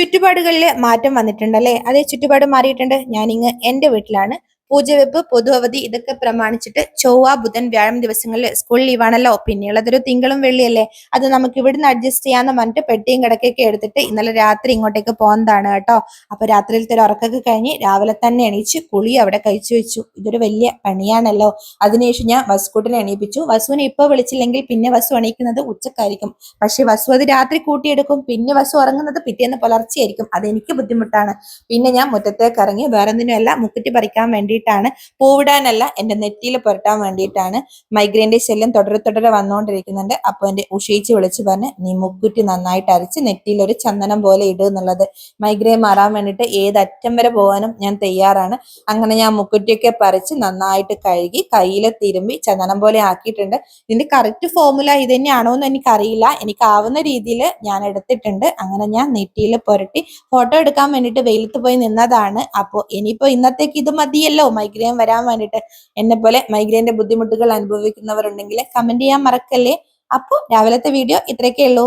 ചുറ്റുപാടുകളിൽ മാറ്റം വന്നിട്ടുണ്ടല്ലേ? അതേ ചുറ്റുപാട് മാറിയിട്ടുണ്ട്. ഞാനിങ്ങ് എന്റെ വീട്ടിലാണ്. പൂജവെപ്പ് പൊതു അവധി ഇതൊക്കെ പ്രമാണിച്ചിട്ട് ചൊവ്വ ബുധൻ വ്യാഴം ദിവസങ്ങളിൽ സ്കൂൾ ലീവാണല്ലോ പിന്നെയുള്ളതൊരു തിങ്കളും വെള്ളിയല്ലേ. അത് നമുക്ക് ഇവിടുന്ന് അഡ്ജസ്റ്റ് ചെയ്യാന്ന് പറഞ്ഞിട്ട് പെട്ടിയും കിടക്കൊക്കെ എടുത്തിട്ട് ഇന്നലെ രാത്രി ഇങ്ങോട്ടേക്ക് പോകുന്നതാണ് കേട്ടോ. അപ്പൊ രാത്രിയിലത്തെ ഒരു ഉറക്കൊക്കെ കഴിഞ്ഞ് രാവിലെ തന്നെ എണീച്ച് കുളി അവിടെ കഴിച്ചു വെച്ചു. ഇതൊരു വലിയ പണിയാണല്ലോ. അതിനുശേഷം ഞാൻ വസുക്കൂട്ടിനെ എണീപ്പിച്ചു. വസുവിനെ ഇപ്പൊ വിളിച്ചില്ലെങ്കിൽ പിന്നെ വസു എണീക്കുന്നത് ഉച്ചക്കായിരിക്കും. പക്ഷെ വസു അത് രാത്രി കൂട്ടിയെടുക്കും. പിന്നെ വസു ഉറങ്ങുന്നത് പിറ്റേന്ന് പുലർച്ചെയായിരിക്കും. അതെനിക്ക് ബുദ്ധിമുട്ടാണ്. പിന്നെ ഞാൻ മുറ്റത്തേക്ക് ഇറങ്ങി വേറൊന്നിനുമല്ല മുക്കുറ്റി പറിക്കാൻ വേണ്ടിയിട്ടാണ്. പൂവിടാനല്ല എന്റെ നെറ്റിയിൽ പുരട്ടാൻ വേണ്ടിയിട്ടാണ് മൈഗ്രൈന്റെ ശല്യം തുടരെ തുടരെ വന്നുകൊണ്ടിരിക്കുന്നുണ്ട്. അപ്പൊ എന്റെ ഉഷയിച്ച് വിളിച്ച് പറഞ്ഞ് നീ മുക്കുറ്റി നന്നായിട്ട് അരച്ച് നെറ്റിയിൽ ഒരു ചന്ദനം പോലെ ഇടുക എന്നുള്ളത്. മൈഗ്രെയിൻ മാറാൻ വേണ്ടിയിട്ട് ഏതറ്റം വരെ പോകാനും ഞാൻ തയ്യാറാണ്. അങ്ങനെ ഞാൻ മുക്കുറ്റിയൊക്കെ പറിച്ച് നന്നായിട്ട് കഴുകി കയ്യിൽ തിരുമ്പി ചന്ദനം പോലെ ആക്കിയിട്ടുണ്ട്. ഇതിന്റെ കറക്റ്റ് ഫോമുല ഇത് തന്നെയാണോ എന്ന് എനിക്കറിയില്ല. എനിക്കാവുന്ന രീതിയിൽ ഞാൻ എടുത്തിട്ടുണ്ട്. അങ്ങനെ ഞാൻ നെറ്റിയിൽ പുരട്ടി ഫോട്ടോ എടുക്കാൻ വേണ്ടിയിട്ട് വെയിലത്ത് പോയി നിന്നതാണ്. അപ്പോൾ ഇനിയിപ്പോ ഇന്നത്തേക്ക് ഇത് മതിയല്ലോ. മൈഗ്രെയിൻ വരാൻ വേണ്ടിയിട്ട് എന്നെ പോലെ മൈഗ്രെയിന്റെ ബുദ്ധിമുട്ടുകൾ അനുഭവിക്കുന്നവരുണ്ടെങ്കിൽ കമന്റ് ചെയ്യാൻ മറക്കല്ലേ? അപ്പോൾ രാവിലത്തെ വീഡിയോ ഇത്രയൊക്കെ ഉള്ളൂ.